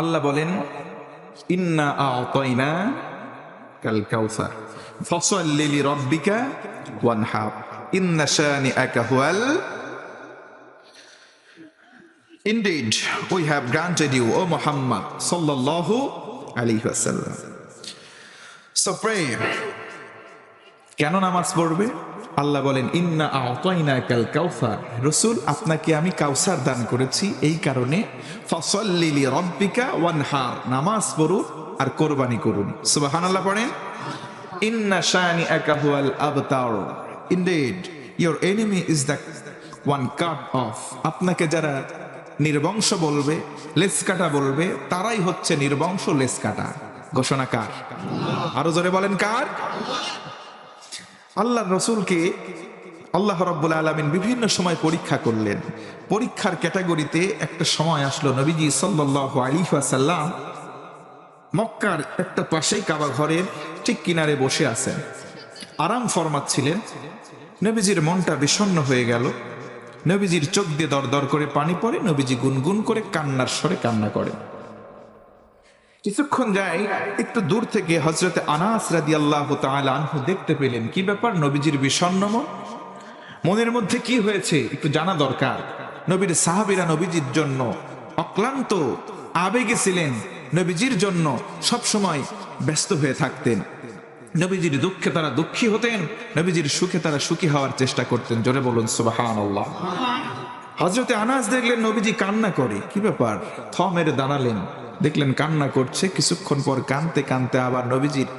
আল্লাহ বলেন ইন্না আতাইনা কাল কাউসার ফসল্লি লিরাব্বিকা ওয়ানহার ইন্না শানিআকা হুয়াল Indeed, we have granted you, O Muhammad sallallahu alayhi wasallam. So pray. কেন নামাজ পড়বে আল্লাহ বলেন, ইন্না আতাইনা কাল কাউসার রসুল, আপনাকে আমি কাউসার দান করেছি এই কারণে, ফসল্লি লিরাব্বিকা ওয়ানহার, নামাজ পড়ুন আর কোরবানি করুন। সুবহানাল্লাহ পড়েন, ইন্না শানিআকা হুয়াল আবতার। Indeed your enemy is the one cut off আপনাকে যারা নির্বংশ বলবে লেস কাটা বলবে, তারাই হচ্ছে নির্বংশ লেস কাটা ঘোষণা কার? আরও জোরে বলেন কার? আল্লাহ রসুলকে আল্লাহ রব্বুল আলমিন বিভিন্ন সময় পরীক্ষা করলেন। পরীক্ষার ক্যাটাগরিতে একটা সময় আসলো নবীজি সাল্লাহ আলী সাল্লাম মক্কার একটা পাশেই কাবা ঘরের ঠিক কিনারে বসে আছেন। আরাম ফরমাচ্ছিলেন। নবীজির মনটা বিষণ্ণ হয়ে গেল। নবীজির চোখ দিয়ে দর দর করে পানি পড়ে নবীজি গুনগুন করে কান্নার স্বরে কান্না করে কিছুক্ষণ যায়, একটু দূর থেকে হজরতে আনাস রাদি আল্লাহ আনহু দেখতে পেলেন। কি ব্যাপার? নবীজির বিষণ্ণ মন? মনের মধ্যে কি হয়েছে? একটু জানা দরকার। নবীর সাহাবিরা নবীজির জন্য অক্লান্ত আবেগে ছিলেন। নবীজির জন্য সব সময় ব্যস্ত হয়ে থাকতেন। নবীজির দুঃখে তারা দুঃখী হতেন, নবীজির সুখে তারা সুখী হওয়ার চেষ্টা করতেন। জোরে বলুন আল্লাহ হজরতে আনাস দেখলেন নবীজি কান্না করে। কি ব্যাপার? থ মেরে দাঁড়ালেন দেখলেন কান্না করছে, কিছুক্ষণ পর কানতে কানতে আবার নবীজির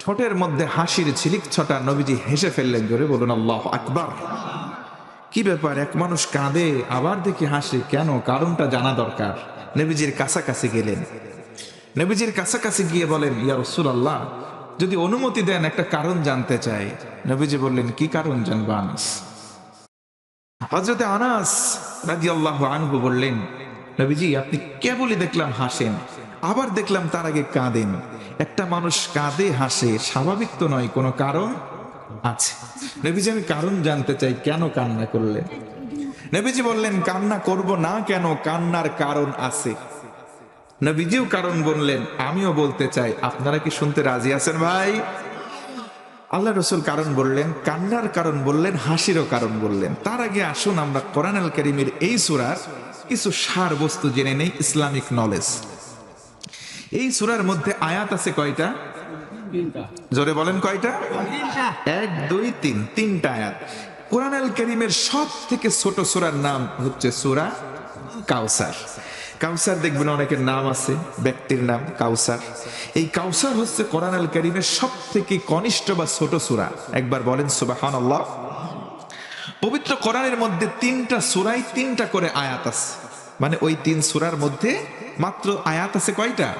ঠোঁটের মধ্যে হাসির ছিলিক ছটা নবীজি হেসে ফেললেন, জোরে বলুন, আল্লাহ আকবার। কি ব্যাপার, এক মানুষ কাঁদে, আবার দেখি হাসে, কেন? কারণটা জানা দরকার। নবীজির কাছাকাছি গেলেন। নবীজির কাছাকাছি গিয়ে বলেন, ইয়া রসুল আল্লাহ যদি অনুমতি দেন, একটা কারণ জানতে চাই। নবীজি বললেন, কি কারণ জানব আনাস? হজরতে আনাস রাজি আল্লাহ আনহু বললেন নবীজি, আপনি কেবলই দেখলাম হাসেন, আবার দেখলাম তার আগে কাঁদেন। একটা মানুষ কাঁদে, হাসে, স্বাভাবিক তো নয়, কোনো কারণ আছে। নবীজি, আমি কারণ জানতে চাই, কেন কান্না করলেন? নবীজি বললেন, কান্না করব না কেন, কান্নার কারণ আছে। নবীজিও কারণ বললেন, আমিও বলতে চাই, আপনারা কি শুনতে রাজি আছেন ভাই? আল্লাহ রসুল কারণ বললেন, কান্নার কারণ বললেন, হাসিরও কারণ বললেন। তার আগে আসুন আমরা কোরআন আল করিমের এই সুরার কিছু সার বস্তু জেনে নেই ইসলামিক নলেজ এই সুরার মধ্যে আয়াত আছে কয়টা? জোরে বলেন কয়টা? এক দুই তিন তিনটা আয়াত। কোরআন আল করিমের সব থেকে ছোট সুরার নাম হচ্ছে সুরা কাউসার। কাউসার দেখবেন অনেকের নাম আছে ব্যক্তির নাম কাউসার। এই কাউসার হচ্ছে কোরআন আল করিমের সব থেকে কনিষ্ঠ বা ছোট সুরা। একবার বলেন সুবাহান আল্লাহ পবিত্র কোরআনের মধ্যে তিনটা সুরাই তিনটা করে আয়াত আছে। মানে ওই তিন সুরার মধ্যে মাত্র আয়াত আছে কয়টা?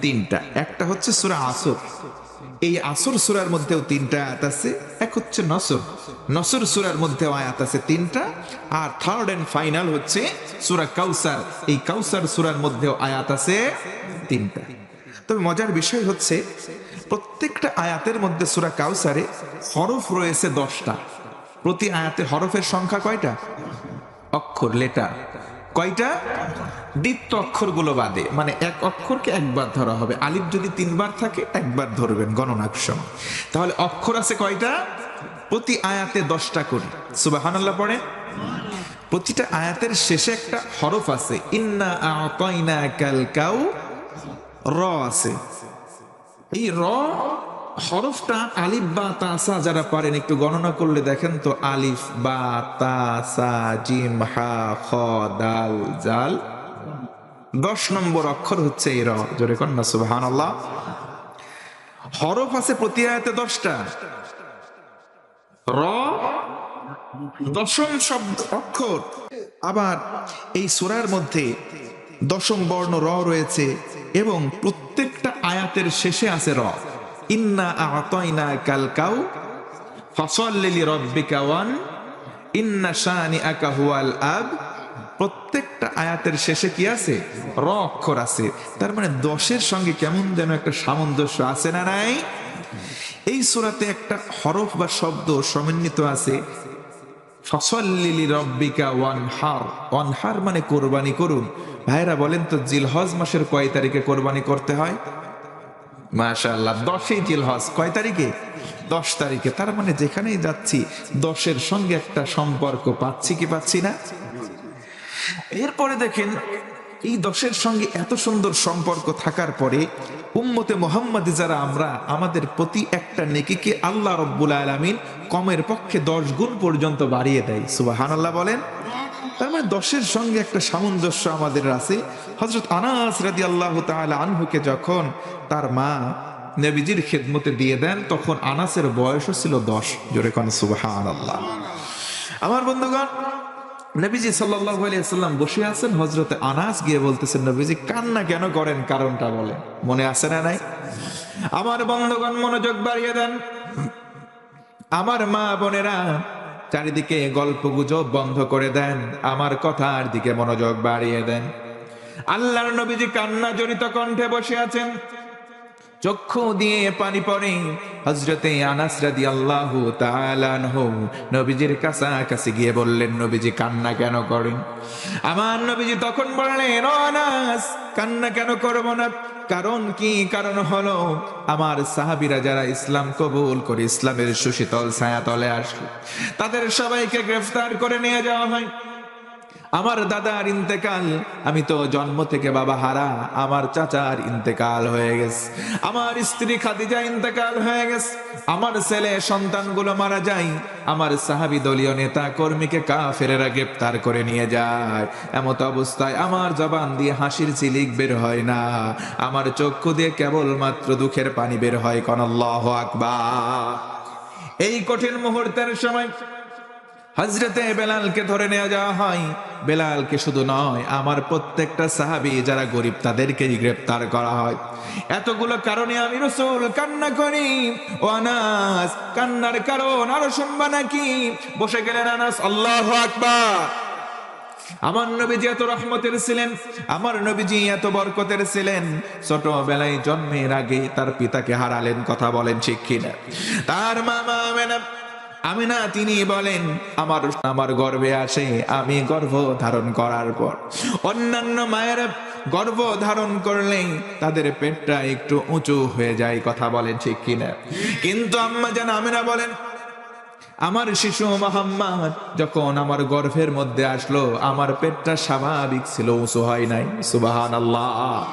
তিনটা। একটা হচ্ছে সুরা আসর। এই আসর সুরার মধ্যেও তিনটা আয়াত আছে, এক হচ্ছে নসর। নসর সুরার মধ্যেও আয়াত আছে তিনটা। আর থার্ড এন্ড ফাইনাল হচ্ছে সুরা কাউসার। এই কাউসার সুরার মধ্যেও আয়াত আছে তিনটা। তবে মজার বিষয় হচ্ছে, প্রত্যেকটা আয়াতের মধ্যে সুরা কাউসারে হরফ রয়েছে দশটা। প্রতি আয়াতে হরফের সংখ্যা কয়টা? অক্ষর লেটার কয়টা? দ্বিত্ব অক্ষরগুলো বাদে। মানে এক অক্ষরকে একবার ধরা হবে। আলিফ যদি তিনবার থাকে, একবার ধরবেন গণনার সময় তাহলে অক্ষর আছে কয়টা? প্রতি আয়াতে দশটা করে। সুবাহানাল্লাহ পড়ে। প্রতিটা আয়াতের শেষে একটা হরফ আছে। ইন্না আতাইনা কাল কাউ র আছে। এই র হরফটা আলিফ বা তাসা যারা পারেন, একটু গণনা করলে দেখেন তো, আলিফ বা তাসা জিম হা খ দাল জাল। দশ নম্বর অক্ষর হচ্ছে এই র, জোরে কন্যা সুবহান আল্লাহ হরফ আছে প্রতি আয়াতে দশটা। র, দশম শব্দ অক্ষর। আবার এই সুরার মধ্যে দশম বর্ণ র রয়েছে এবং প্রত্যেকটা আয়াতের শেষে আছে র। ইন্না আতাইনা কাল কাউ ফসল্লি রব্বিকা ওয়ান, ইন্না শানি আকা হুয়াল আব। প্রত্যেকটা আয়াতের শেষে কি আছে? র অক্ষর আছে। তার মানে দশের সঙ্গে কেমন যেন একটা সামঞ্জস্য আছে না নাই? এই সুরাতে একটা হরফ বা শব্দ সমন্বিত আছে। ফসল্লিলি রব্বিকা ওয়ানহার। ওয়ানহার মানে কোরবানি করুন। ভাইরা বলেন তো, জিলহজ মাসের কয় তারিখে কোরবানি করতে হয়? মাশাআল্লাহ। দশই জিলহজ কয় তারিখে? দশ তারিখে। তার মানে যেখানেই যাচ্ছি, দশের সঙ্গে একটা সম্পর্ক পাচ্ছি কি পাচ্ছি না? এরপরে দেখেন, এই দশের সঙ্গে এত সুন্দর সম্পর্ক থাকার পরে উম্মতে মোহাম্মদ যারা আমরা, আমাদের প্রতি একটা নেকিকে আল্লাহ রব্বুল আলমিন কমের পক্ষে দশ গুণ পর্যন্ত বাড়িয়ে দেয়। সুবাহান আল্লাহ বলেন। তার মানে দশের সঙ্গে একটা সামঞ্জস্য আমাদের আছে। হজরত আনাস রাদি আল্লাহ তাআলা আনহুকে যখন তার মা নবীজির খেদমতে দিয়ে দেন, তখন আনাসের বয়সও ছিল দশ। জোরে কোন সুবাহান আল্লাহ আমার বন্ধুগণ, নবীজি সাল্লাল্লাহু আলাইহি সাল্লাম বসে আছেন হজরতে আনাস গিয়ে বলতেছেন, নবীজি, কান্না কেন করেন কারণটা বলে মনে আছে না নাই? আমার বন্ধুগণ, মনোযোগ বাড়িয়ে দেন। আমার মা বোনেরা চারিদিকে গল্প গুজব বন্ধ করে দেন, আমার কথার দিকে মনোযোগ বাড়িয়ে দেন। আল্লাহর নবীজি কান্না জড়িত কণ্ঠে বসে আছেন। চক্ষু দিয়ে পানি পড়ে। হজরতে আনাস রাদি আল্লাহ নবীজির কাছাকাছি গিয়ে বললেন, নবীজি, কান্না কেন করেন? আমার নবীজি তখন বললেন, "ও আনাস, কান্না কেন করব না? কারণ কি? কারণ হলো, আমার সাহাবিরা যারা ইসলাম কবুল করে, ইসলামের সুশীতল ছায়া তলে আসলো। তাদের সবাইকে গ্রেফতার করে নিয়ে যাওয়া হয়। আমার দাদার ইন্তেকাল। আমি তো জন্ম থেকে বাবা হারা, আমার চাচার ইন্তেকাল হয়ে গেছে। আমার স্ত্রী খাদিজা ইন্তেকাল হয়ে গেছে। আমার ছেলে সন্তানগুলো মারা যায়। আমার সাহাবি দলীয় নেতা কর্মীকে কাফেরেরা গ্রেপ্তার করে নিয়ে যায়। এমত অবস্থায় আমার জবান দিয়ে হাসির চিলিক বের হয় না। আমার চক্ষু দিয়ে কেবল মাত্র দুঃখের পানি বের হয়। কনাল্লাহ আকবার। এই কঠিন মুহূর্তের সময় হজরতে বেলালকে ধরে নেওয়া যাওয়া হয়। বেলালকে শুধু নয়, আমার প্রত্যেকটা সাহাবি যারা গরিব তাদেরকেই গ্রেপ্তার করা হয়। এতগুলো কারণে আমি রসুল কান্না করি। ও আনাস, কান্নার কারণ আরও শুনবা নাকি? বসে গেলেন আনাস, আল্লাহ আকবার। আমার নবীজি এত রহমতের ছিলেন, আমার নবীজি এত বরকতের ছিলেন। ছোটবেলায় জন্মের আগে তার পিতাকে হারালেন, কথা বলেন ঠিক কিনা। তার মামা আমেনা আমিনা তিনি বলেন, আমার আমার গর্বে আসে আমি গর্ভ ধারণ করার পর। অন্যান্য মায়ের গর্ভ ধারণ করলে তাদের পেটটা একটু উঁচু হয়ে যায়, কথা বলেন ঠিক কিনা। কিন্তু আম্মা যেন আমিনা বলেন, আমার শিশু মোহাম্মদ যখন আমার গর্ভের মধ্যে আসলো, আমার পেটটা স্বাভাবিক ছিল, উঁচু হয় নাই সুবাহান আল্লাহ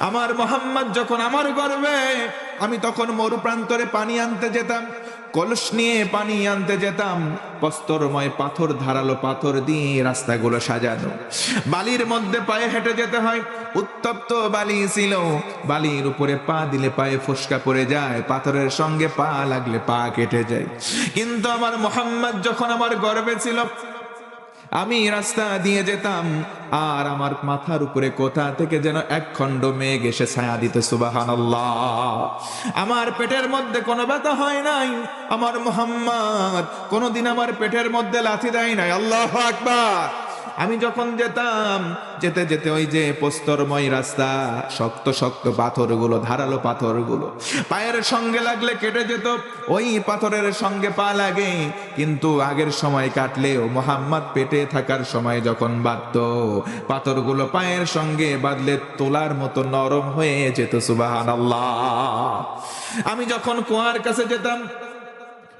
আমার মোহাম্মদ যখন আমার গর্ভে, আমি তখন মরু প্রান্তরে পানি আনতে যেতাম কলস নিয়ে পানি আনতে যেতাম। প্রস্তরময় পাথর, ধারালো পাথর দিয়ে রাস্তাগুলো সাজানো। বালির মধ্যে পায়ে হেঁটে যেতে হয়। উত্তপ্ত বালি ছিল। বালির উপরে পা দিলে পায়ে ফসকা পড়ে যায়। পাথরের সঙ্গে পা লাগলে পা কেটে যায়। কিন্তু আমার মোহাম্মদ যখন আমার গর্বে ছিল আমি রাস্তা দিয়ে যেতাম, আর আমার মাথার উপরে কোথা থেকে যেন এক খণ্ড মেঘ এসে ছায়া দিতে সুবাহান আমার পেটের মধ্যে কোনো ব্যথা হয় নাই, আমার মোহাম্মদ কোনোদিন আমার পেটের মধ্যে লাথি দেয় নাই, আল্লাহ আকবার। আমি যখন যেতাম, যেতে যেতে ওই যে প্রস্তরময় রাস্তা, শক্ত শক্ত পাথরগুলো, ধারালো পাথরগুলো, পায়ের সঙ্গে লাগলে কেটে যেত, ওই পাথরের সঙ্গে পা লাগে। কিন্তু আগের সময় কাটলেও মোহাম্মদ পেটে থাকার সময় যখন বাঁধত, পাথরগুলো পায়ের সঙ্গে বাঁধলে তোলার মতো নরম হয়ে যেত সুবাহান আমি যখন কুয়ার কাছে যেতাম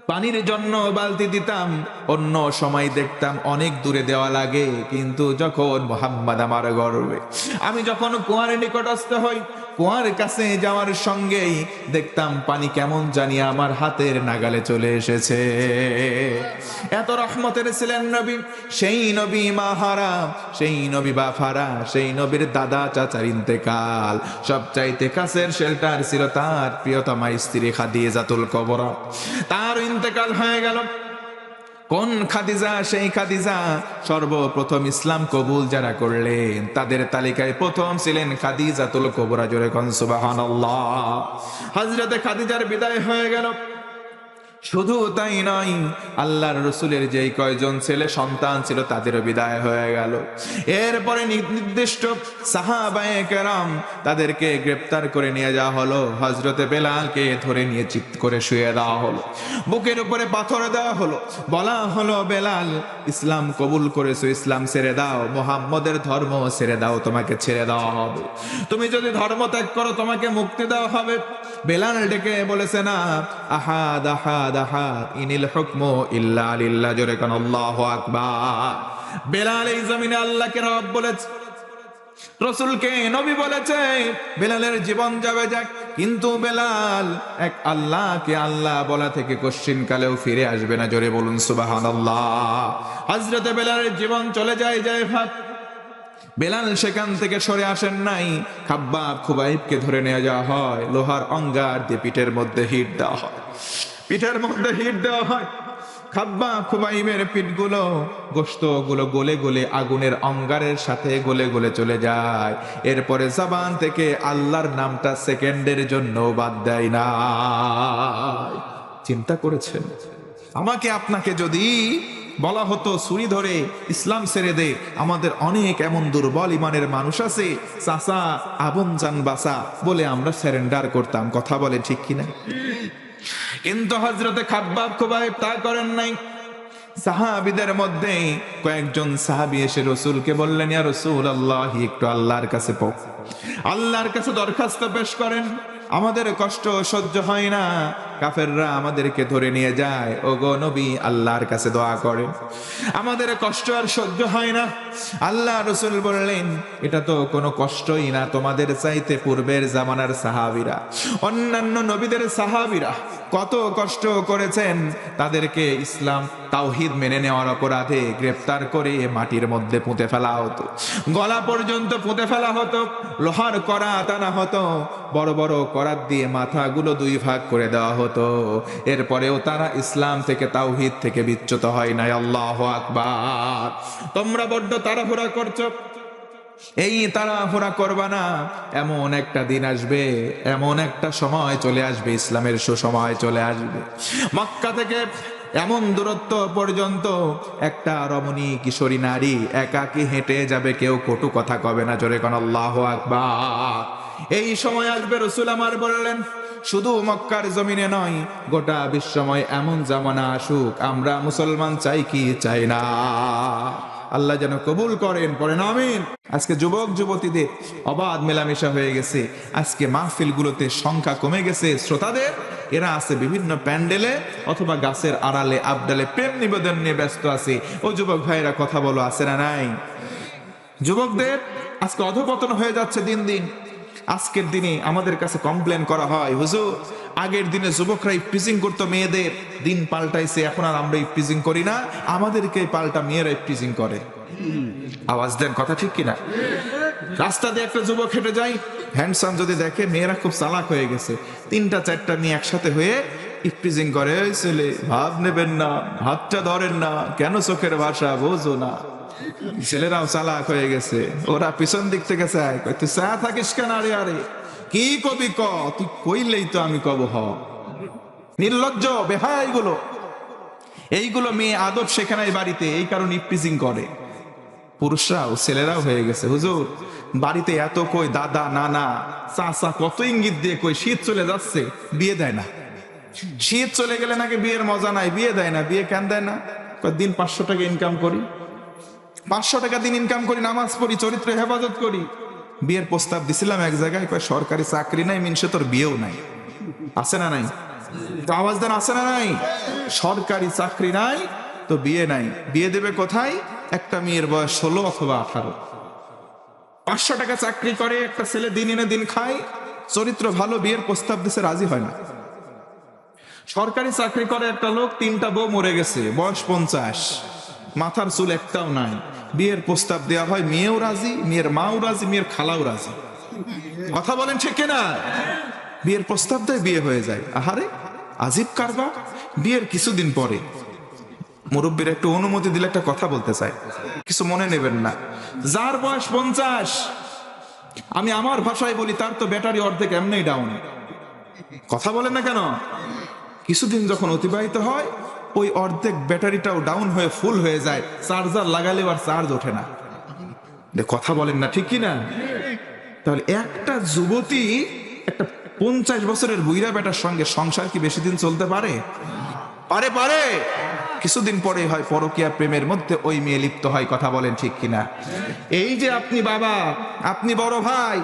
পানির জন্য বালতি দিতাম। অন্য সময় দেখতাম অনেক দূরে দেওয়া লাগে। কিন্তু যখন মোহাম্মদ আমার গর্বে, আমি যখন কুয়ারে নিকটস্থ হই কুয়ার কাছে যাওয়ার সঙ্গেই দেখতাম পানি কেমন জানি আমার হাতের নাগালে চলে এসেছে। এত রহমতের ছিলেন নবী, সেই নবী মা মাহারা সেই নবী বাফারা সেই নবীর দাদা চাচার ইন্তেকাল। সব চাইতে কাছের শেল্টার ছিল তার প্রিয়তমা স্ত্রী খাদিজাতুল কবর। তার ইন্তেকাল হয়ে গেল। কোন খাদিজা, সেই খাদিজা? সর্বপ্রথম ইসলাম কবুল যারা করলেন, তাদের তালিকায় প্রথম ছিলেন খাদিজাতুল কবরা। জোরে কনসুবাহ হজরতে খাদিজার বিদায় হয়ে গেল। শুধু তাই নয়, আল্লাহর রসুলের যেই কয়জন ছেলে সন্তান ছিল তাদেরও বিদায় হয়ে গেল। এরপরে নির্দিষ্ট সাহাবায়ে কেরাম তাদেরকে গ্রেপ্তার করে নিয়ে যাওয়া হলো। হজরতে বেলালকে ধরে নিয়ে চিৎ করে শুয়ে দেওয়া হলো। বুকের উপরে পাথর দেওয়া হলো। বলা হলো, বেলাল, ইসলাম কবুল করেছ, ইসলাম ছেড়ে দাও। মোহাম্মদের ধর্ম ছেড়ে দাও, তোমাকে ছেড়ে দেওয়া হবে। তুমি যদি ধর্ম ত্যাগ করো, তোমাকে মুক্তি দেওয়া হবে। বেলাল ডেকে বলেছে, না, আহাদ আহাদ আহাদ, ইনিল হুকমু ইল্লা লিল্লাহ জোরে কোন, আল্লাহু আকবার বেলাল এই জমিনে আল্লাহকে রব বলেছে। রসুলকে নবী বলেছে, বেলালের জীবন যাবে যাক, কিন্তু বেলাল এক আল্লাহকে আল্লাহ বলা থেকে কশ্চিন কালেও ফিরে আসবে না জোরে বলুন সুবাহান আল্লাহ হজরতে বেলালের জীবন চলে যায় যায় ভাত। বেলাল সেখান থেকে সরে আসেন নাই। খাব্বাব খুবাইবকে ধরে নিয়ে যাওয়া হয়। লোহার অঙ্গার দিয়ে পিঠের মধ্যে হিট দেওয়া হয়। পিঠের মধ্যে হিট দেওয়া হয়। খাব্বা খুবাইবের পিঠগুলো গোস্তগুলো গলে গলে আগুনের অঙ্গারের সাথে গলে গলে চলে যায়। এরপরে জবান থেকে আল্লাহর নামটা সেকেন্ডের জন্য বাদ দেয় না চিন্তা করেছেন? আমাকে আপনাকে যদি বলা হতো ছুরি ধরে ইসলাম ছেড়ে দে, আমাদের অনেক এমন দুর্বল ইমানের মানুষ আছে। চাচা, আবন জান বাসা বলে আমরা স্যারেন্ডার করতাম। কথা বলে ঠিক কিনা? কিন্তু হজরতে খাব্বাব খুবাইব তা করেন নাই। সাহাবিদের মধ্যে কয়েকজন সাহাবি এসে রসুলকে বললেন, ইয়া রসুল আল্লাহ একটু আল্লাহর কাছে পো আল্লাহর কাছে দরখাস্ত পেশ করেন। আমাদের কষ্ট সহ্য হয় না। কাফেররা আমাদেরকে ধরে নিয়ে যায়। ও গো নবী, আল্লাহর কাছে দোয়া করে। আমাদের কষ্ট আর সহ্য হয় না। আল্লাহ রসুল বললেন, এটা তো কোনো কষ্টই না। তোমাদের চাইতে পূর্বের জামানার সাহাবিরা, অন্যান্য নবীদের সাহাবিরা কত কষ্ট করেছেন। তাদেরকে ইসলাম, তাওহিদ মেনে নেওয়ার অপরাধে গ্রেফতার করে মাটির মধ্যে পুঁতে ফেলা হতো। গলা পর্যন্ত পুঁতে ফেলা হতো। লোহার করা টানা হতো। বড় বড় করাত দিয়ে মাথাগুলো দুই ভাগ করে দেওয়া হতো। এরপরেও তারা ইসলাম থেকে তাওহিদ থেকে বিচ্যুত হয় নাই। আল্লাহ আকবার। তোমরা বড্ড তাড়াহুড়া করছ। এই তাড়াহুড়া করবা না। এমন একটা দিন আসবে, এমন একটা সময় চলে আসবে, ইসলামের সুসময় চলে আসবে। মক্কা থেকে এমন দূরত্ব পর্যন্ত একটা রমণী কিশোরী নারী একাকি হেঁটে যাবে, কেউ কটু কথা কবে না। জোরে কোন আল্লাহ আকবার। এই সময় আসবে, রসুল আমার বললেন শুধু মক্কার জমিনে নয়, গোটা বিশ্বময় এমন জামানা আসুক, আমরা মুসলমান চাই কি চাই না। আল্লাহ যেন কবুল করেন, পড়েন, আমিন। আজকে যুবক, যুবতীদের অবাধ মেলামেশা হয়ে গেছে। আজকে মাহফিলগুলোতে সংখ্যা কমে গেছে। শ্রোতাদের, এরা আছে বিভিন্ন প্যান্ডেলে অথবা গাছের আড়ালে, আবডালে, প্রেম নিবেদন নিয়ে ব্যস্ত আছে। ও যুবক ভাইরা কথা বলো, আছে না নাই? যুবকদের আজকে অধপতন হয়ে যাচ্ছে দিন দিন। আজকের দিনে আমাদের কাছে কমপ্লেন করা হয়, হুজুর, আগের দিনে যুবকরা ইফটিজিং করতো মেয়েদের, দিন পাল্টাইছে, এখন আর আমরা ইফটিজিং করি না, আমাদেরকে পাল্টা মেয়েরা ইফটিজিং করে। আওয়াজ দেন, কথা ঠিক কিনা? রাস্তা দিয়ে একটা যুবক হেঁটে যায় হ্যান্ডসাম যদি দেখে, মেয়েরা খুব চালাক হয়ে গেছে। তিনটা, চারটা নিয়ে একসাথে হয়ে ইফটিজিং করে, "এই ছেলে, ভাব নেবেন না, হাতটা ধরেন না, কেন চোখের ভাষা বোঝো না? ছেলেরাও চালাক হয়ে গেছে। ওরা পিছন দিক থেকে চায় তুই চা থাকিস কেন আরে আরে? কি কবি ক? তুই কইলেই তো আমি কব হ। নির্লজ্জ, বেহায়া এইগুলো। এইগুলো মেয়ে আদব শেখে নাই বাড়িতে, এই কারণে ইপটিজিং করে। পুরুষরাও, ছেলেরাও হয়ে গেছে। হুজুর, বাড়িতে এত কই দাদা, নানা, চাচা, কত ইঙ্গিত দিয়ে কই শীত চলে যাচ্ছে, বিয়ে দেয় না। শীত চলে গেলে নাকি বিয়ের মজা নাই, বিয়ে দেয় না, বিয়ে কেন দেয় না? দিন পাঁচশো টাকা ইনকাম করি। পাঁচশো টাকা দিন ইনকাম করি, নামাজ পড়ি, চরিত্র হেফাজত করি। বিয়ের প্রস্তাব দিছিলাম এক জায়গায় সরকারি চাকরি নাই, মিনসে তোর বিয়েও নাই। আছে না নাই? আওয়াজ দেন, আছে না নাই? সরকারি চাকরি নাই, তো বিয়ে নাই। বিয়ে দেবে কোথায়? একটা মেয়ের বয়স ষোলো অথবা আঠারো। পাঁচশো টাকা চাকরি করে, একটা ছেলে দিন এনে দিন খায়, চরিত্র ভালো, বিয়ের প্রস্তাব দিছে, রাজি হয় না। সরকারি চাকরি করে একটা লোক, তিনটা বউ মরে গেছে, বয়স পঞ্চাশ। মাথার চুল একটাও নাই। বিয়ের প্রস্তাব দেওয়া হয়, মেয়েও রাজি, মেয়ের মাও রাজি, মেয়ের খালাও রাজি। কথা বলেন ঠিক না বিয়ের প্রস্তাব দেয়, বিয়ে হয়ে যায়। আহারে, আজিব কারবা বিয়ের কিছুদিন পরে মুরব্বীর একটু অনুমতি দিলে একটা কথা বলতে চাই কিছু মনে নেবেন না। যার বয়স পঞ্চাশ, আমি আমার ভাষায় বলি, তার তো ব্যাটারি অর্ধেক এমনি ডাউন কথা বলেন না কেন? কিছুদিন যখন অতিবাহিত হয় ওই অর্ধেক ব্যাটারিটাও ডাউন হয়ে ফুল হয়ে যায়। চার্জার লাগালে আর চার্জ ওঠে না। কথা বলেন না, ঠিক কি না তাহলে একটা যুবতী একটা পঞ্চাশ বছরের বুইরা বেটার সঙ্গে সংসার কি বেশি দিন চলতে পারে? পারে পারে। কিছুদিন পরে হয় পরকিয়া প্রেমের মধ্যে ওই মেয়ে লিপ্ত হয়, কথা বলেন ঠিক কিনা? এই যে আপনি বাবা, আপনি বড় ভাই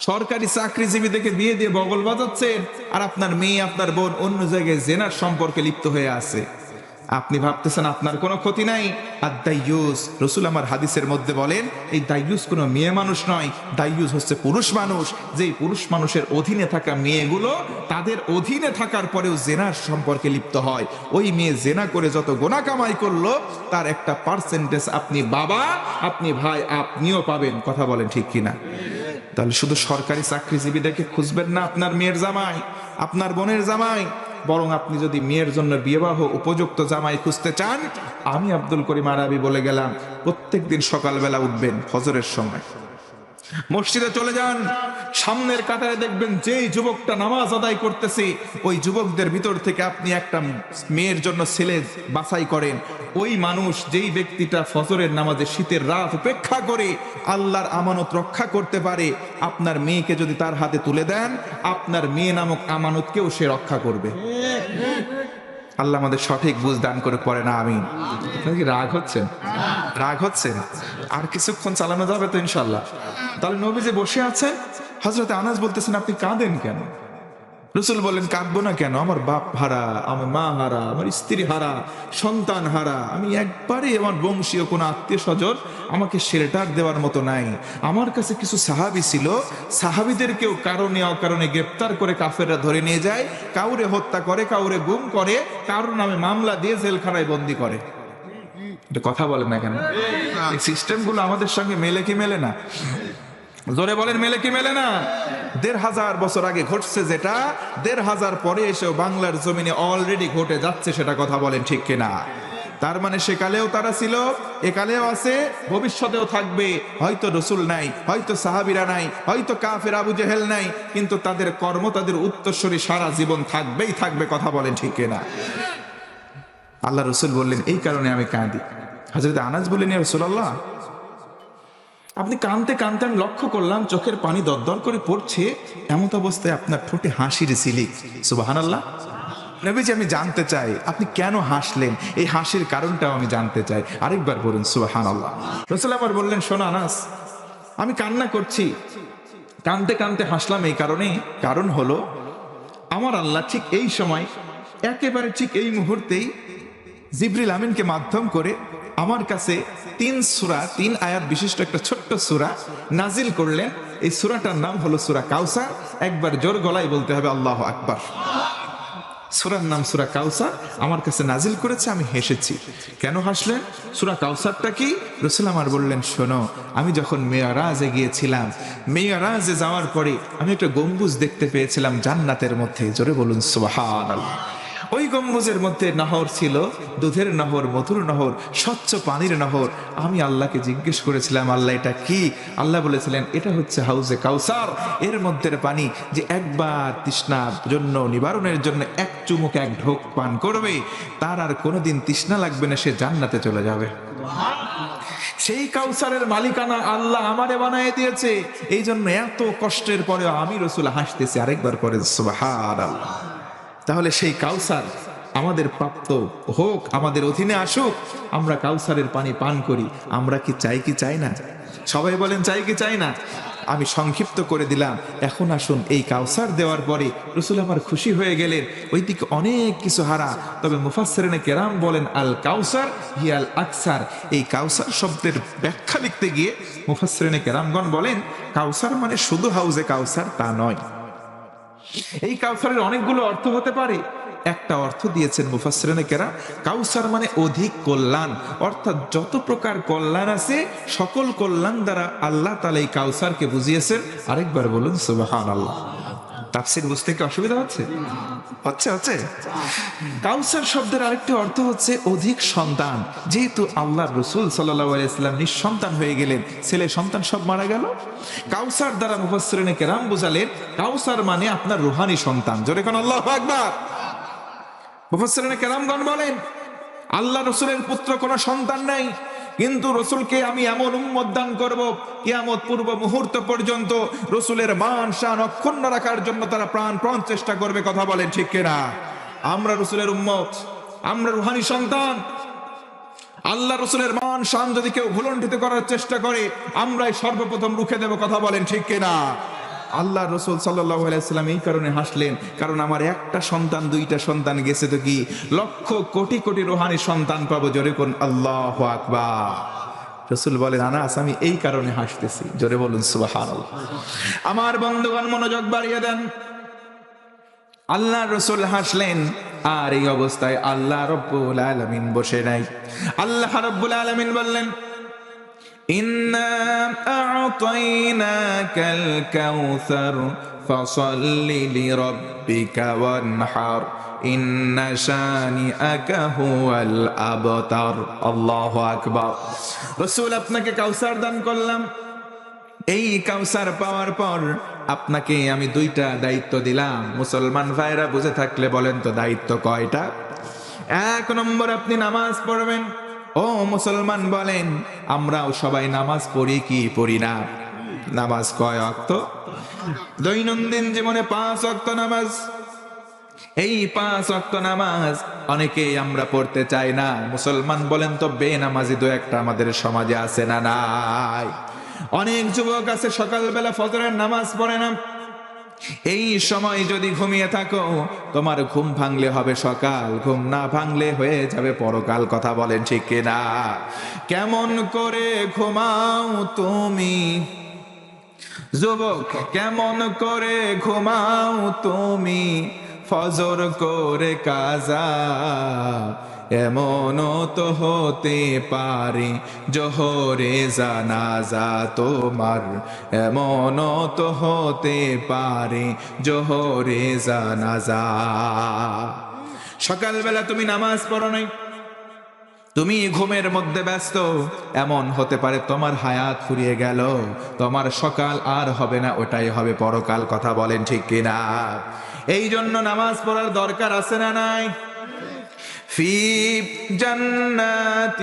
সরকারি চাকরিজীবীদেরকে বিয়ে দিয়ে বগল বাজাচ্ছেন আর আপনার মেয়ে, আপনার বোন অন্য জায়গায় জেনার সম্পর্কে লিপ্ত হয়ে আছে। আপনি ভাবতেছেন আপনার কোনো ক্ষতি নাই? আর দাইয়ুস রসুল আমার হাদিসের মধ্যে বলেন, এই দাইয়ুস কোনো মেয়ে মানুষ নয় দাইয়ুস হচ্ছে পুরুষ মানুষ। যেই পুরুষ মানুষের অধীনে থাকা মেয়েগুলো, তাদের অধীনে থাকার পরেও জেনার সম্পর্কে লিপ্ত হয়। ওই মেয়ে জেনা করে যত গোনা কামাই করল, তার একটা পার্সেন্টেজ আপনি বাবা, আপনি ভাই, আপনিও পাবেন। কথা বলেন ঠিক কিনা? তাহলে শুধু সরকারি চাকরিজীবীদেরকে খুঁজবেন না আপনার মেয়ের জামাই, আপনার বোনের জামাই, বরং আপনি যদি মেয়ের জন্য বিবাহ উপযুক্ত জামাই খুঁজতে চান, আমি আব্দুল করিম আরবি বলে গেলাম প্রত্যেক দিন সকালবেলা উঠবেন ফজরের সময়। মসজিদে চলে যান। সামনের কাতারে দেখবেন যেই যুবকটা নামাজ আদায় করতেছে, ওই যুবকদের ভিতর থেকে আপনি একটা মেয়ের জন্য ছেলে বাছাই করেন। ওই মানুষ যেই ব্যক্তিটা ফজরের নামাজে শীতের রাত উপেক্ষা করে আল্লাহর আমানত রক্ষা করতে পারে, আপনার মেয়েকে যদি তার হাতে তুলে দেন, আপনার মেয়ে নামক আমানতকেও সে রক্ষা করবে। আল্লাহ আমাদের সঠিক বুঝ দান করে পড়ে না আমি কি রাগ হচ্ছেন? রাগ হচ্ছেন আর কিছুক্ষণ চালানো যাবে তো ইনশাল্লাহ তাহলে নবী যে বসে আছেন হজরত আনাজ বলতেছেন, আপনি কাঁদেন কেন? রসুল বলেন, কাঁদবো না কেন? আমার বাপ হারা, আমার মা হারা, আমার স্ত্রী হারা, সন্তান হারা। আমি একবারে আমার বংশীয় কোনো আত্মীয় স্বজন আমাকে শেল্টার দেওয়ার মতো নাই। আমার কাছে কিছু সাহাবি ছিল। সাহাবিদেরকেও কারণে অকারণে গ্রেপ্তার করে কাফেররা ধরে নিয়ে যায়। কাউরে হত্যা করে, কাউরে গুম করে, কারোর নামে মামলা দিয়ে জেলখানায় বন্দি করে। কথা বলেন না কেন? সিস্টেমগুলো আমাদের সঙ্গে মেলে কি মেলে না? জোরে বলেন, মেলে কি মেলে না? দেড় হাজার বছর আগে ঘটছে যেটা, দেড় হাজার পরে এসেও বাংলার জমিনে অলরেডি ঘটে যাচ্ছে সেটা কথা বলেন ঠিক কিনা? তার মানে সেকালেও তারা ছিল, একালেও আছে, ভবিষ্যতেও থাকবে। হয়তো রসুল নাই, হয়তো সাহাবিরা নাই, হয়তো কাফের আবু জেহেল নাই, কিন্তু তাদের কর্ম, তাদের উত্তরস্বরী সারা জীবন থাকবেই থাকবে কথা বলেন ঠিক কিনা? আল্লাহ রসুল বললেন, এই কারণে আমি কাঁদি। হাজরত আনাজ বললেন রসুল্লাহ আপনি কানতে কানতে আমি লক্ষ্য করলাম চোখের পানি দরদর করে পড়ছে এমন অবস্থায় আপনার ঠোঁটে হাসির সিলিক সুবাহান আল্লাহ নবীজি, আমি জানতে চাই, আপনি কেন হাসলেন? এই হাসির কারণটাও আমি জানতে চাই। আরেকবার বলুন সুবাহান আল্লাহ রসুল বললেন, শোনো আনাস, আমি কান্না করছি। কানতে কানতে হাসলাম এই কারণে। কারণ হলো, আমার আল্লাহ ঠিক এই সময়, একেবারে ঠিক এই মুহূর্তেই জিবরিল আমিনকে মাধ্যম করে আমার কাছে তিন সুরা, তিন আয়াত বিশিষ্ট একটা ছোট্ট সুরা নাজিল করলেন। এই সুরাটার নাম হলো সুরা কাউসার। একবার জোর গলায় বলতে হবে, আল্লাহ আকবার। সুরার নাম সুরা কাউসার। আমার কাছে নাজিল করেছে, আমি হেসেছি। কেন হাসলেন? সুরা কাউসারটা কি? রসুল আমার বললেন, শোনো, আমি যখন মেয়ারাজে গিয়েছিলাম, মেয়ারাজে যাওয়ার পরে আমি একটা গম্বুজ দেখতে পেয়েছিলাম জান্নাতের মধ্যে। জোরে বলুন সুবাহান আল্লাহ ওই গম্বুজের মধ্যে নহর ছিল, দুধের নহর, মধুর নহর, স্বচ্ছ পানির নহর। আমি আল্লাহকে জিজ্ঞেস করেছিলাম, আল্লাহ, এটা কি? আল্লাহ বলেছিলেন, এটা হচ্ছে হাউজে কাউসার। এর মধ্যে পানি যে একবার তৃষ্ণার জন্য, নিবারণের জন্য এক চুমুক, এক ঢোক পান করবে, তার আর কোনোদিন তৃষ্ণা লাগবে না, সে জান্নাতে চলে যাবে। সেই কাউসারের মালিকানা আল্লাহ আমারে বানায় দিয়েছে। এই জন্য এত কষ্টের পরেও আমি রসুল হাসতেছি আরেকবার করে সুবাহার আল্লাহ তাহলে সেই কাউসার আমাদের প্রাপ্ত হোক, আমাদের অধীনে আসুক, আমরা কাউসারের পানি পান করি। আমরা কি চাই কি চাই না? সবাই বলেন, চাই কি চাই না? আমি সংক্ষিপ্ত করে দিলাম। এখন আসুন এই কাউসার দেওয়ার পরে রসুল আমার খুশি হয়ে গেলেন। ওইদিকে অনেক কিছু হারা। তবে মুফাসসিরিনে কেরাম বলেন, আল কাউসার হিয়াল আকসার। এই কাউসার শব্দের ব্যাখ্যা লিখতে গিয়ে মুফাসসিরিনে কেরামগণ বলেন, কাউসার মানে শুধু হাউজে কাউসার তা নয়। এই কাউসারের অনেকগুলো অর্থ হতে পারে। একটা অর্থ দিয়েছেন মুফাসরেনেকেরা কাউসার মানে অধিক কল্যাণ। অর্থাৎ যত প্রকার কল্যাণ আছে, সকল কল্যাণ দ্বারা আল্লাহ তালা এই কাউসারকে বুঝিয়েছেন। আরেকবার বলুন, সুবহানাল্লাহ। তাফসির বুঝতে কি অসুবিধা হচ্ছে? হচ্ছে হচ্ছে। কাউসার শব্দের আরেকটি অর্থ হচ্ছে অধিক সন্তান। যেহেতু আল্লাহ রসুল সাল্লাহ আলাইসাল্লাম নিঃসন্তান হয়ে গেলেন, ছেলে সন্তান সব মারা গেল? কাউসার দ্বারা মুফাসসিরিনে কেরাম বুঝালেন, কাউসার মানে আপনার রুহানি সন্তান। জোরে কোন আল্লাহ আকবার। মুফাসসিরিনে কেরামগণ বলেন, আল্লাহ রসুলের পুত্র কোনো সন্তান নাই। কিন্তু রসুলকে আমি এমন উম্মত দান করব, কিয়ামত পূর্ব মুহূর্ত পর্যন্ত রসুলের মান, শান অক্ষুণ্ণ রাখার জন্য তারা প্রাণ প্রাণ চেষ্টা করবে, কথা বলেন ঠিক কিনা? আমরা রসুলের উম্মত, আমরা রুহানি সন্তান। আল্লাহ রসুলের মান, শান যদি কেউ ভুলণ্ঠিত করার চেষ্টা করে, আমরাই সর্বপ্রথম রুখে দেব, কথা বলেন ঠিক কিনা? আল্লাহ রসুল সাল্লাম এই কারণে হাসলেন, কারণ আমার একটা সন্তান, দুইটা সন্তান গেছে তো কি? লক্ষ কোটি কোটি রোহানি সন্তান পাবো, জোরে কোন আল্লাহ আকবার। রসুল বলেন, আনাস, আমি এই কারণে হাসতেছি, জোরে বলুন সুবাহান আমার বন্ধুগণ, মনোযোগ বাড়িয়ে দেন। আল্লাহ রসুল হাসলেন, আর এই অবস্থায় আল্লাহ রব্বুল আলমিন বসে নাই। আল্লাহ রব্বুল আলমিন বললেন إنا أعطيناك الكوثر فصل لربك وانحر إن شانئك هو الأبتر الله أكبر রসুল আপনাকে কাউসার দান করলাম এই কাউসার পাওয়ার পর আপনাকে আমি দুইটা দায়িত্ব দিলাম মুসলমান ভাইরা বুঝে থাকলে বলেন তো দায়িত্ব কয়টা এক নম্বর আপনি নামাজ পড়বেন ও মুসলমান বলেন, আমরাও সবাই নামাজ পড়ি কি পড়ি না। নামাজ কয় অক্ত? দৈনন্দিন জীবনে পাঁচ অক্ত নামাজ। এই পাঁচ অক্ত নামাজ অনেকেই আমরা পড়তে চাই না। মুসলমান বলেন তো বে নামাজি দু একটা আমাদের সমাজে আছে না নাই? অনেক যুবক আছে, সকালবেলা ফজরের নামাজ পড়ে না। এই সময় যদি ঘুমিয়ে থাকো, তোমার ঘুম ভাঙলে হবে সকাল, ঘুম না ভাঙলে হয়ে যাবে পরকাল, কথা বলেন ঠিক কিনা? কেমন করে ঘুমাও তুমি? যুবক, কেমন করে ঘুমাও তুমি? ফজর করে কাজা এমনও তো হতে পারে, জোহরে জানাজা তোমার। এমনও তো হতে পারে, জোহরে জানাজা। সকালবেলা তুমি নামাজ পড়ো নাই। তুমি ঘুমের মধ্যে ব্যস্ত। এমন হতে পারে তোমার হায়াত ফুরিয়ে গেল। তোমার সকাল আর হবে না, ওটাই হবে পরকাল, কথা বলেন ঠিক কিনা? এই জন্য নামাজ পড়ার দরকার আছে না নাই? في جنات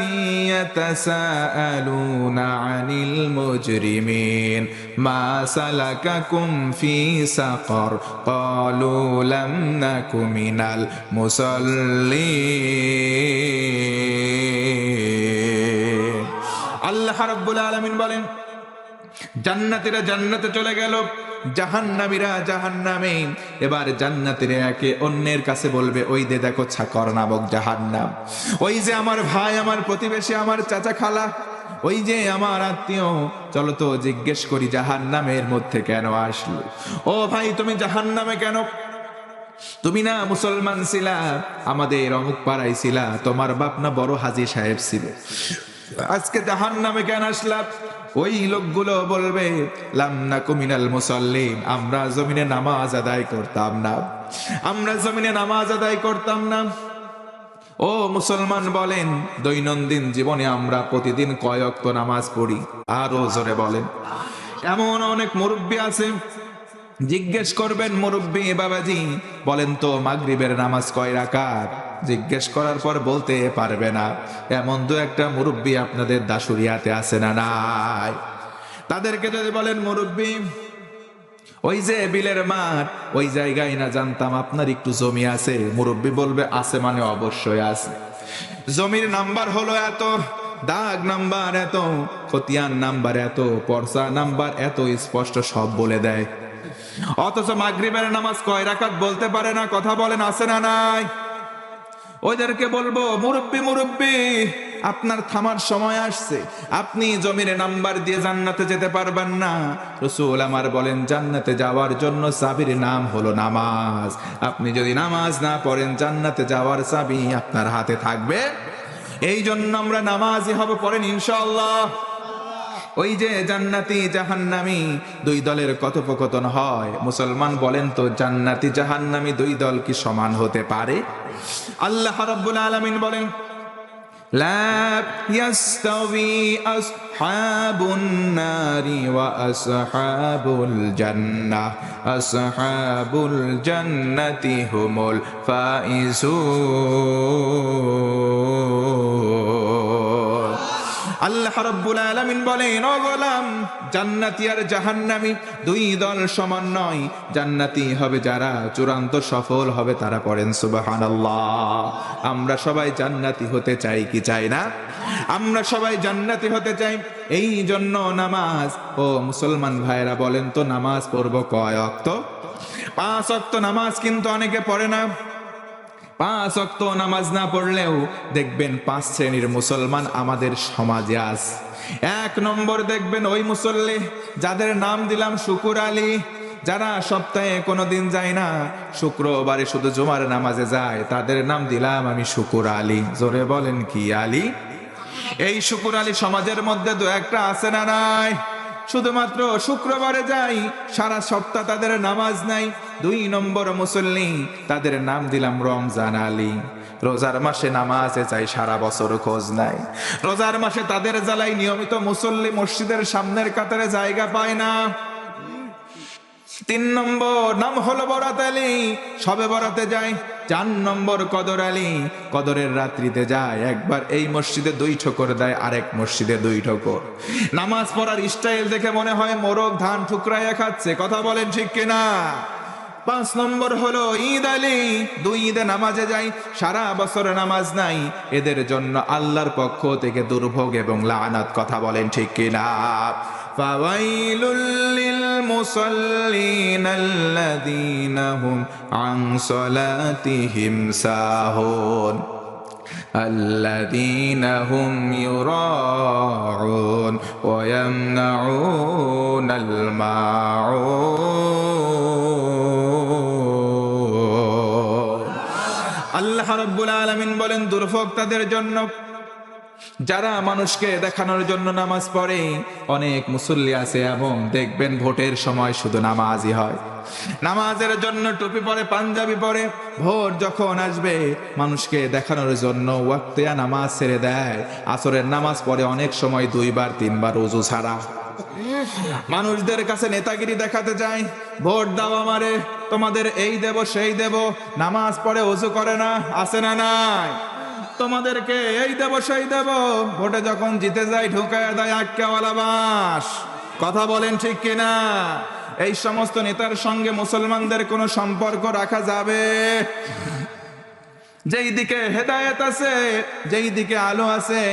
يتساءلون عن المجرمين ما سلككم في سقر قالوا لم نك من المصلين আল্লাহ রাব্বুল আলামিন বলেন জান্নাতীরা জান্নাতে চলে গেল জাহান্নামীরা জাহান্নামে। এবার জান্নাতীরা একে অন্যের কাছে বলবে, ওই দে দেখো ছাকর নামক জাহান্নাম। ওই যে আমার ভাই, আমার প্রতিবেশী, আমার চাচা খালা, ওই যে আমার আত্মীয়। চলো তো জিজ্ঞেস করি জাহান্নামের মধ্যে কেন আসলো? ও ভাই, তুমি জাহান্নামে কেন? তুমি না মুসলমান ছিলা, আমাদের অমুক পাড়াই ছিলা, তোমার বাপ না বড় হাজি সাহেব ছিল। আজকে জাহান নামে কেন আসলাম ওই লোকগুলো বলবে লামনা কুমিনাল মুসল্লিম আমরা জমিনে নামাজ আদায় করতাম না। আমরা জমিনে নামাজ আদায় করতাম না। ও মুসলমান বলেন, দৈনন্দিন জীবনে আমরা প্রতিদিন কয়ক্ত নামাজ পড়ি? আরও জোরে বলেন। এমন অনেক মুরব্বী আছে, জিজ্ঞেস করবেন মুরব্বী, বাবাজি, বলেন তো মাগরিবের নামাজ কয় রাকাত? জিজ্ঞেস করার পর বলতে পারবে না। এমন দু একটা মুরব্বী আপনাদের দাসুরিয়াতে আছে না নাই? তাদেরকে যদি বলেন, মুরব্বী, ওই যে বিলের মাঠ, ওই জায়গায় না জানতাম আপনার একটু জমি আছে। মুরব্বী বলবে, আছে মানে অবশ্যই আছে। জমির নাম্বার হলো এত, দাগ নাম্বার এত, খতিয়ান নাম্বার এত পর্সা নাম্বার এত, স্পষ্ট সব বলে দেয়। অথচ মাগরিবের নামাজ কয় রাকাত বলতে পারে না, কথা বলেন, আছে না নাই? ওদেরকে বলব, মুরব্বি মুরব্বি, আপনার থামার সময় আসছে। আপনি জমিরে নাম্বার দিয়ে জান্নাতে যেতে পারবেন না। রসুল আমার বলেন, জান্নাতে যাওয়ার জন্য চাবির নাম হলো নামাজ। আপনি যদি নামাজ না পড়েন, জান্নাতে যাওয়ার সাবি আপনার হাতে থাকবে। এই জন্য আমরা নামাজই হব, পড়েন ইনশাআল্লাহ। ওই যে জান্নাতি জাহান্নামি দুই দলের কথোপকথন হয় মুসলমান বলেন তো জান্নাতি জাহান্নামি দুই দল কি সমান হতে পারে আল্লাহ রাব্বুল আলামিন বলেন لا يستوي أصحاب أصحاب النار وأصحاب الجنة أصحاب الجنة هم الفائزون আল্লাহ রাব্বুল আলামিন বলেন, ও গোলাম, জান্নাতি আর জাহান্নামী দুই দল সমান নয়। জান্নাতি হবে যারা, চূড়ান্ত সফল হবে তারা পড়েন, সুবহানাল্লাহ। আমরা সবাই জান্নাতি হতে চাই কি চাই না? আমরা সবাই জান্নাতি হতে চাই। এই জন্য নামাজ, ও মুসলমান ভাইরা বলেন তো, নামাজ পড়ব কয় অক্ত? পাঁচ অক্ত নামাজ কিন্তু অনেকে পড়ে না। পাঁচ অক্ত নামাজ না পড়লেও দেখবেন পাঁচ শ্রেণির মুসলমান আমাদের সমাজে আস এক নম্বর দেখবেন ওই মুসল্লি, যাদের নাম দিলাম শুকুর আলী, যারা সপ্তাহে কোনো দিন যায় না, শুক্রবারে শুধু জুমার নামাজে যায়, তাদের নাম দিলাম আমি শুকুর আলী। জোরে বলেন কি আলী? এই শুকুর আলী সমাজের মধ্যে দু একটা আছে না নাই? শুধুমাত্র শুক্রবারে যাই সারা সপ্তাহ তাদের নামাজ নাই দুই নম্বর মুসল্লি, তাদের নাম দিলাম রমজান আলী। রোজার মাসে নামাজে চাই সারা বছর খোঁজ নাই। রোজার মাসে তাদের জ্বালাই নিয়মিত মুসল্লি মসজিদের সামনের কাতারে জায়গা পায় না। তিন নম্বর নাম হলো বরাত আলী। সবে বরাতে যায় চার নম্বর কদর আলী। কদরের রাত্রিতে যায় একবার এই মসজিদে দুই ঠোকর দেয়, আরেক মসজিদে দুই ঠোকর। নামাজ পড়ার স্টাইল দেখে মনে হয় মোরগ ধান ঠুকরাইয়া খাচ্ছে, কথা বলেন ঠিক কিনা? পাঁচ নম্বর হলো ঈদ আলী দুই ঈদে নামাজে যাই সারা বছর নামাজ নাই এদের জন্য আল্লাহর পক্ষ থেকে দুর্ভোগ এবং লানাত কথা বলেন ঠিক কিনা فويل للمصلين الذين هم عن صلاتهم ساهون الذين هم يراعون ويمنعون الماعون দুর্ভোগ তাদের জন্য। যারা মানুষকে দেখানোর জন্য নামাজ পড়ে, অনেক মুসল্লি আছে এবং দেখবেন ভোটের সময় শুধু নামাজই হয়। নামাজের জন্য টুপি পরে, পাঞ্জাবি পরে, ভোট যখন আসবে, মানুষকে দেখানোর জন্য ওয়াক্তিয়া নামাজ ছেড়ে দেয়। আসরের নামাজ পড়ে অনেক সময় দুইবার, তিনবার উজু ছাড়া। মানুষদের কাছে নেতাগিরি দেখাতে চাই, ভোট দাও আমারে, তোমাদের এই দেব, সেই দেব, নামাজ পড়ে উজু করে না আসে না নাই? তোমাদেরকে এই দেব, সেই দেব। ভোটে যখন জিতে যায়, ঢুকায় দেয় আক্কাওয়ালা বাস। কথা বলেন ঠিক কিনা? এই সমস্ত নেতার সঙ্গে মুসলমানদের কোনো সম্পর্ক রাখা যাবে? যেই দিকে হেদায়েত আছে, যেই দিকে আলো আছে,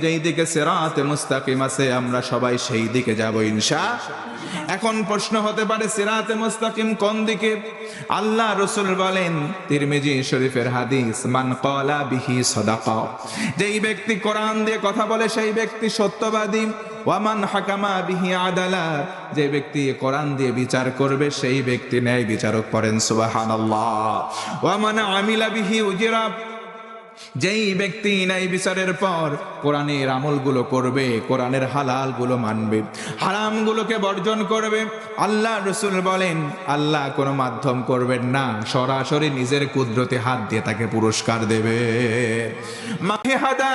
যেই দিকে সেরাতে মুস্তাকিম আছে, আমরা সবাই সেই দিকে যাব ইনশা। এখন প্রশ্ন হতে পারে, সিরাতে মুস্তাকিম কোন দিকে? আল্লাহ রসুল বলেন, তিরমিজি শরীফের হাদিস, মান কলা বিহি সদাকা। যেই ব্যক্তি কোরআন দিয়ে কথা বলে, সেই ব্যক্তি সত্যবাদী। ওয়ামান হাকামা বিহি আদালা, যে ব্যক্তি কোরআন দিয়ে বিচার করবে, সেই ব্যক্তি ন্যায় বিচারক করেন সুবাহান আল্লাহ ওয়ামান আমিলা বিহি উজিরা যেই ব্যক্তি নাই বিচারের পর কোরআনের আমলগুলো করবে, কোরআনের হালালগুলো মানবে, হারামগুলোকে বর্জন করবে, আল্লাহ রসুল বলেন, আল্লাহ কোনো মাধ্যম করবেন না, সরাসরি নিজের কুদরতে হাত দিয়ে তাকে পুরস্কার দেবে। মাহে হাদা,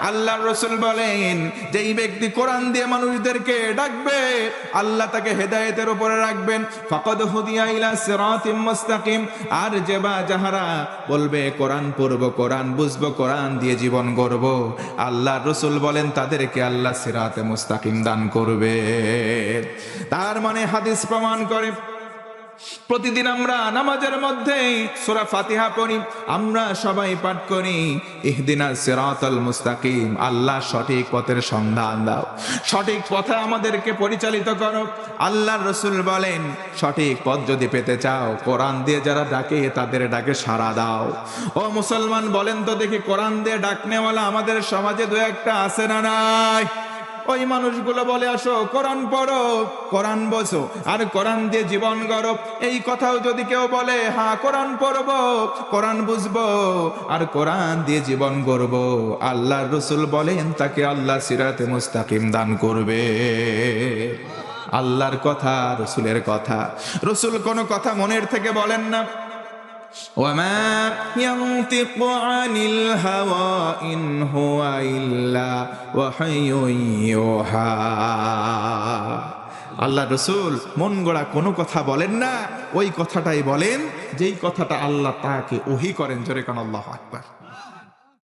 আল্লাহ রসুল বলেন, যেই ব্যক্তি কোরআন দিয়ে মানুষদেরকে ডাকবে, আল্লাহ তাকে হেদায়েতের উপরে রাখবেন। ফকদ হুদিয়া ইলা সিরাতিম মুস্তাকিম। আর যে যাহারা বলবে, কোরআন পড়ব, কোরআন বুঝব, কোরআন দিয়ে জীবন গড়ব। আল্লাহ রসুল বলেন, তাদেরকে আল্লাহ সিরাতে মুস্তাকিম দান করবে। তার মানে হাদিস প্রমাণ করে প্রতিদিন আমরা নামাজের মধ্যে সূরা ফাতিহা পড়ি, আমরা সবাই পাঠ করি ইহদিনা সিরাতাল মুস্তাকিম, আল্লাহ সঠিক পথের সন্ধান দাও। সঠিক পথে আমাদেরকে পরিচালিত করো। আল্লাহর রসুল বলেন, সঠিক পথ যদি পেতে চাও, কোরআন দিয়ে যারা ডাকে, তাদের ডাকে সাড়া দাও। ও মুসলমান, বলেন তো দেখি কোরআন দিয়ে ডাকনেওয়ালা আমাদের সমাজে দু একটা আছে না নাই? ওই মানুষগুলো বলে, আসো, কোরআন পড়ো, কোরআন বসো আর কোরআন দিয়ে জীবন গরব এই কথাও যদি কেউ বলে হ্যাঁ কোরআন পড়ব, কোরআন বুঝব, আর কোরআন দিয়ে জীবন গড়ব। আল্লাহ রসুল বলেন, তাকে আল্লাহ সিরাতে মুস্তাকিম দান করবে। আল্লাহর কথা, রসুলের কথা। রসুল কোনো কথা মনের থেকে বলেন না। وما ينطق عن الهوى إن هو إلا وحي يوحى আল্লাহ রসুল মন গড়া কোনো কথা বলেন না ওই কথাটাই বলেন যেই কথাটা আল্লাহ তাকে ওহি করেন জোরে কান আল্লাহ আকবার